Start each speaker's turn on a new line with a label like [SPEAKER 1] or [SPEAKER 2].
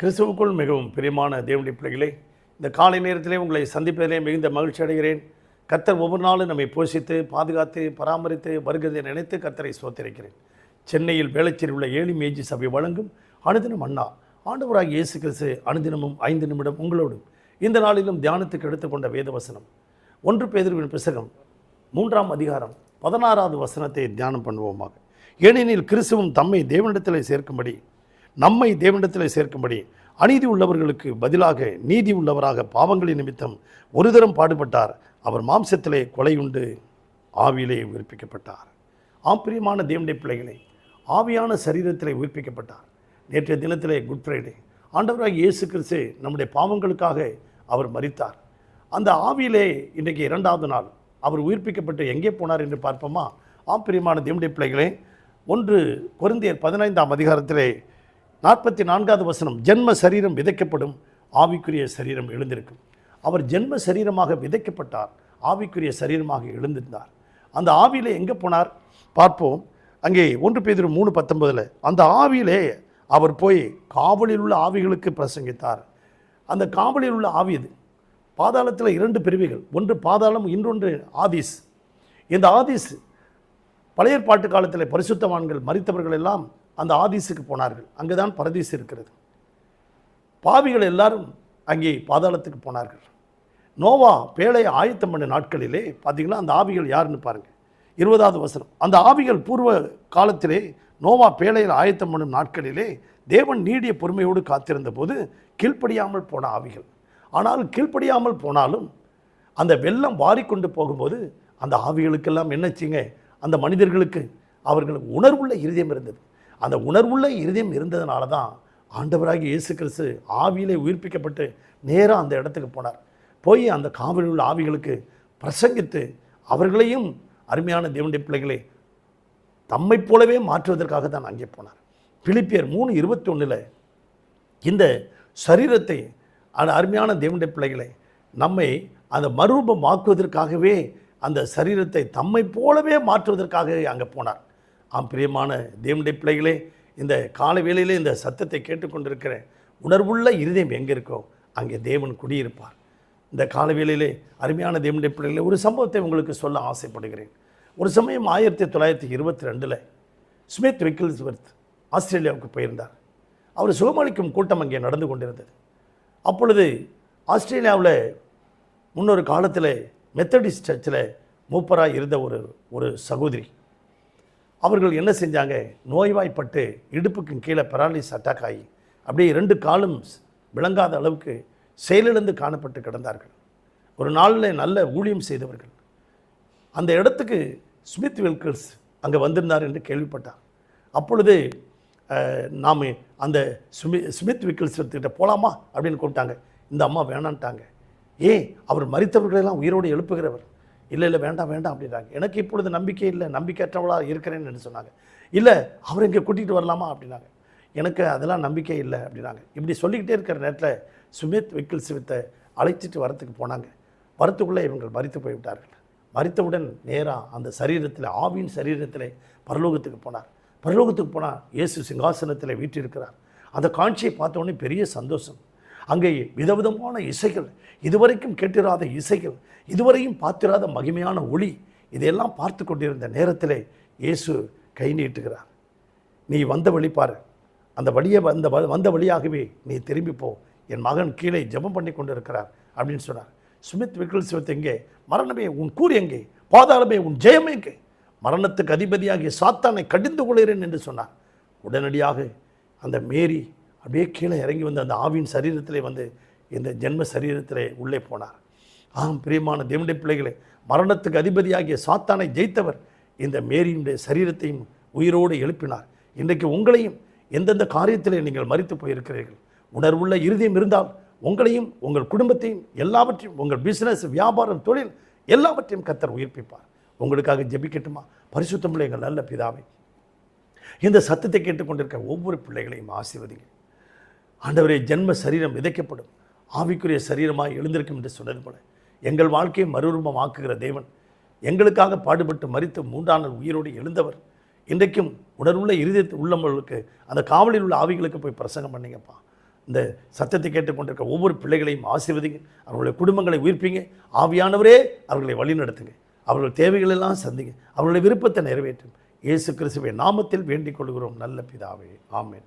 [SPEAKER 1] கிறிஸ்துவுக்குள் மிகவும் பிரியமான தேவனுடைய பிள்ளைகளே இந்த காலை நேரத்திலே உங்களை சந்திப்பதிலே மிகுந்த மகிழ்ச்சி அடைகிறேன். கர்த்தர் ஒவ்வொரு நாளும் நம்மை போஷித்து பாதுகாத்து பராமரித்து வருகிறதை நினைத்து கர்த்தரை சோத்திருக்கிறேன் சென்னையில் வேளச்சேரி உள்ள ஏழு மேஜி சபை வழங்கும் அனுதினம் அண்ணா. ஆண்டவராக இயேசு கிறிஸ்து அனுதினமும் ஐந்து நிமிடம் உங்களோடும் இந்த நாளிலும் தியானத்துக்கு எடுத்துக்கொண்ட வேதவசனம். ஒன்று பேதுருவின் புஸ்தகம் மூன்றாம் அதிகாரம் பதினாறாவது வசனத்தை தியானம் பண்ணுவோமாக. ஏனெனில் கிறிஸ்துவும் தம்மை தேவனிடத்தில் சேர்க்கும்படி நம்மை தேவனிடத்தில் சேர்க்கும்படி அநீதி உள்ளவர்களுக்கு பதிலாக நீதி உள்ளவராக பாவங்களின் நிமித்தம் ஒரு தரம் பாடுபட்டார். அவர் மாம்சத்திலே கொலையுண்டு. ஆவியிலே உயிர்ப்பிக்கப்பட்டார். ஆப்பிரியமான தேவனுடைய பிள்ளைகளை ஆவியான சரீரத்திலே உயிர்ப்பிக்கப்பட்டார். நேற்றைய தினத்திலே குட் ஃப்ரைடே ஆண்டவராக இயேசு கிறிஸ்து நம்முடைய பாவங்களுக்காக அவர் மறித்தார் அந்த ஆவியிலே இன்றைக்கு இரண்டாவது நாள். அவர் உயிர்ப்பிக்கப்பட்டு எங்கே போனார் என்று பார்ப்போமா? ஆம்பிரியமான தேவனுடைய பிள்ளைகளே ஒன்று குருந்தியர் பதினைந்தாம் அதிகாரத்திலே நாற்பத்தி நான்காவது வசனம் ஜென்ம சரீரம் விதைக்கப்படும் ஆவிக்குரிய சரீரம் எழுந்திருக்கும். அவர் ஜென்ம சரீரமாக விதைக்கப்பட்டார் ஆவிக்குரிய சரீரமாக எழுந்திருந்தார். அந்த ஆவியிலே எங்கே போனார்? பார்ப்போம். அங்கே ஒன்று பேதிரு மூணு பத்தொன்பதில் அந்த ஆவியிலே அவர் போய் காவலில் உள்ள ஆவிகளுக்கு பிரசங்கித்தார். அந்த காவலில் உள்ள ஆவி இது பாதாளத்தில் இரண்டு பிரிவுகள் ஒன்று பாதாளம் இன்னொன்று ஆதிஸ். இந்த ஆதிஸ் பழைய ஏற்பாட்டு காலத்தில் பரிசுத்தவான்கள் மறித்தவர்கள் எல்லாம் அந்த ஆதிசுக்கு போனார்கள். அங்கே தான் பரதீசு இருக்கிறது. பாவிகள் எல்லாரும் அங்கே பாதாளத்துக்கு போனார்கள். நோவா பேழை ஆயத்தம் பண்ண நாட்களிலே பார்த்தீங்கன்னா அந்த ஆவிகள் யாருன்னு பாருங்கள் இருபதாவது வசனம். அந்த ஆவிகள் பூர்வ காலத்திலே நோவா பேழையில் ஆயத்தம் பண்ணும் நாட்களிலே தேவன் நீடிய பொறுமையோடு காத்திருந்த போது கீழ்ப்படியாமல் போன ஆவிகள். ஆனால் கீழ்ப்படியாமல் போனாலும் அந்த வெள்ளம் வாரிக்கொண்டு போகும்போது அந்த ஆவிகளுக்கெல்லாம் என்னச்சுங்க அந்த மனிதர்களுக்கு அவர்களுக்கு உணர்வுள்ள இருதயம் இருந்தது. அந்த உணர்வுள்ள இருதயம் இருந்ததுனால தான் ஆண்டவராகி இயேசு கிறிஸ்து ஆவியிலே உயிர்ப்பிக்கப்பட்டு நேராக அந்த இடத்துக்கு போனார். போய் அந்த காவலில் உள்ள ஆவிகளுக்கு பிரசங்கித்து அவர்களையும் அருமையான தேவனுடைய பிள்ளைகளை தம்மைப் போலவே மாற்றுவதற்காக தான் அங்கே போனார். பிலிப்பியர் மூணு இருபத்தி ஒன்றில் இந்த சரீரத்தை அந்த அருமையான தேவனுடைய பிள்ளைகளை நம்மை அந்த மறுரூபமாக்குவதற்காகவே அந்த சரீரத்தை தம்மை போலவே மாற்றுவதற்காகவே அங்கே போனார். ஆம் பிரியமான தேவனுடைய பிள்ளைகளே இந்த கால வேளையிலே இந்த சத்தத்தை கேட்டுக்கொண்டிருக்கிற உணர்வுள்ள இருதயம் எங்கே இருக்கோ அங்கே தேவன் குடியிருப்பார். இந்த கால வேளையிலே அருமையான தேவனுடைய பிள்ளைகளே ஒரு சம்பவத்தை உங்களுக்கு சொல்ல ஆசைப்படுகிறேன். ஒரு சமயம் ஆயிரத்தி தொள்ளாயிரத்தி இருபத்தி ரெண்டில் ஸ்மித் விக்கில்ஸ்வர்த் ஆஸ்திரேலியாவுக்கு போயிருந்தார். அவர் சுகமளிக்கும் கூட்டம் அங்கே நடந்து கொண்டிருந்தது. அப்பொழுது ஆஸ்திரேலியாவில் முன்னொரு காலத்தில் மெத்தடிஸ்ட் சர்ச்சில் மூப்பராக இருந்த ஒரு ஒரு சகோதரி அவர்கள் என்ன செஞ்சாங்க? நோய்வாய்ப்பட்டு இடுப்புக்கு கீழே பெராலிஸ் அட்டாக் ஆகி அப்படியே ரெண்டு காலும் விளங்காத அளவுக்கு செயலிழந்து காணப்பட்டு கிடந்தார்கள். ஒரு நாளில் நல்ல ஊழியம் செய்தவர்கள். அந்த இடத்துக்கு ஸ்மித் வில்கர்ஸ் அங்கே வந்திருந்தார் என்று கேள்விப்பட்டார். அப்பொழுது நாம் அந்த ஸ்மி ஸ்மித் விக்கிள்ஸ் கிட்ட போகலாமா அப்படின்னு கூப்பிட்டாங்க. இந்த அம்மா வேணான்ட்டாங்க. ஏன்? அவர் மறித்தவர்களெல்லாம் உயிரோடு எழுப்புகிறவர். இல்லை இல்லை வேண்டாம் வேண்டாம் அப்படின்றாங்க. எனக்கு இப்பொழுது நம்பிக்கை இல்லை நம்பிக்கையற்றவளாக இருக்கிறேன்னு சொன்னாங்க. இல்லை அவர் இங்கே கூட்டிகிட்டு வரலாமா? அப்படின்னாங்க. எனக்கு அதெல்லாம் நம்பிக்கை இல்லை அப்படின்னாங்க. இப்படி சொல்லிக்கிட்டே இருக்கிற நேரத்தில் சுமித் விக்கில் சிவித்தை அழைச்சிட்டு வரத்துக்கு போனாங்க. வரத்துக்குள்ளே இவங்க மறித்து போய்விட்டார்கள். மறித்தவுடன் நேராக அந்த சரீரத்தில் ஆவியின் சரீரத்தில் பரலோகத்துக்கு போனார். பரலோகத்துக்கு போனால் இயேசு சிங்காசனத்தில் வீற்றிருக்கிறார். அந்த காட்சியை பார்த்தோன்னே பெரிய சந்தோஷம். அங்கே விதவிதமான இசைகள் இதுவரைக்கும் கேட்டிராத இசைகள் இதுவரையும் பார்த்திராத மகிமையான ஒளி இதையெல்லாம் பார்த்து கொண்டிருந்த நேரத்திலே இயேசு கை நீட்டுகிறார். நீ வந்த வழி பாரு. அந்த வழியை வந்த வந்த வழியாகவே நீ திரும்பி போ. என் மகன் கீழே ஜபம் பண்ணி கொண்டு இருக்கிறார் அப்படின்னு சொன்னார். சுமித் விக்ரல் சிவத் எங்கே? மரணமே உன் கூறு எங்கே? பாதாளமே உன் ஜெயம் எங்கே? மரணத்துக்கு அதிபதியாகிய சாத்தானை கடிந்து கொள்கிறேன் என்று சொன்னார். உடனடியாக அந்த மேரி அப்படியே கீழே இறங்கி வந்து அந்த ஆவியின் சரீரத்திலே வந்து இந்த ஜென்ம சரீரத்திலே உள்ளே போனார். ஆம் பிரியமான தேவனுடைய பிள்ளைகளே மரணத்துக்கு அதிபதியாகிய சாத்தானை ஜெயித்தவர் இந்த மேரியினுடைய சரீரத்தையும் உயிரோடு எழுப்பினார். இன்றைக்கு உங்களையும் எந்தெந்த காரியத்திலே நீங்கள் மறித்து போயிருக்கிறீர்கள்? உணர்வுள்ள இறுதியும் இருந்தால் உங்களையும் உங்கள் குடும்பத்தையும் எல்லாவற்றையும் உங்கள் பிசினஸ் வியாபாரம் தொழில் எல்லாவற்றையும் கத்தர் உயிர்ப்பிப்பார். உங்களுக்காக ஜெபிக்கட்டுமா? பரிசுத்தமுள்ள எங்கள் நல்ல பிதாவை இந்த சத்தத்தை கேட்டுக்கொண்டிருக்க ஒவ்வொரு பிள்ளைகளையும் ஆசீர்வதிங்க ஆண்டவரே ஜென்ம சரீரம் விதைக்கப்படும். ஆவிக்குரிய சரீரமாக எழுந்திருக்கும் என்று சொன்னது போல. எங்கள் வாழ்க்கையை மறுரூபமாக்குகிற தேவன் எங்களுக்காக பாடுபட்டு மறித்து மூன்றாம் நாள் உயிரோடு எழுந்தவர். இன்றைக்கும் உணர்வுள்ள இருதயத்தில் உள்ளவர்களுக்கு அந்த காவலில் உள்ள ஆவிகளுக்கு போய் பிரசங்கம் பண்ணிங்கப்பா. இந்த சத்தத்தை கேட்டுக்கொண்டிருக்க ஒவ்வொரு பிள்ளைகளையும் ஆசீர்வதிங்க. அவர்களுடைய குடும்பங்களை உயிர்ப்பீங்க. ஆவியானவரே அவர்களை வழிநடத்துங்க அவர்கள் தேவைகளெல்லாம் சந்திங்க. அவர்களுடைய விருப்பத்தை நிறைவேற்றும் இயேசு கிறிஸ்துவை நாமத்தில் வேண்டிக் கொள்கிறோம். நல்ல பிதாவே. ஆமேன்.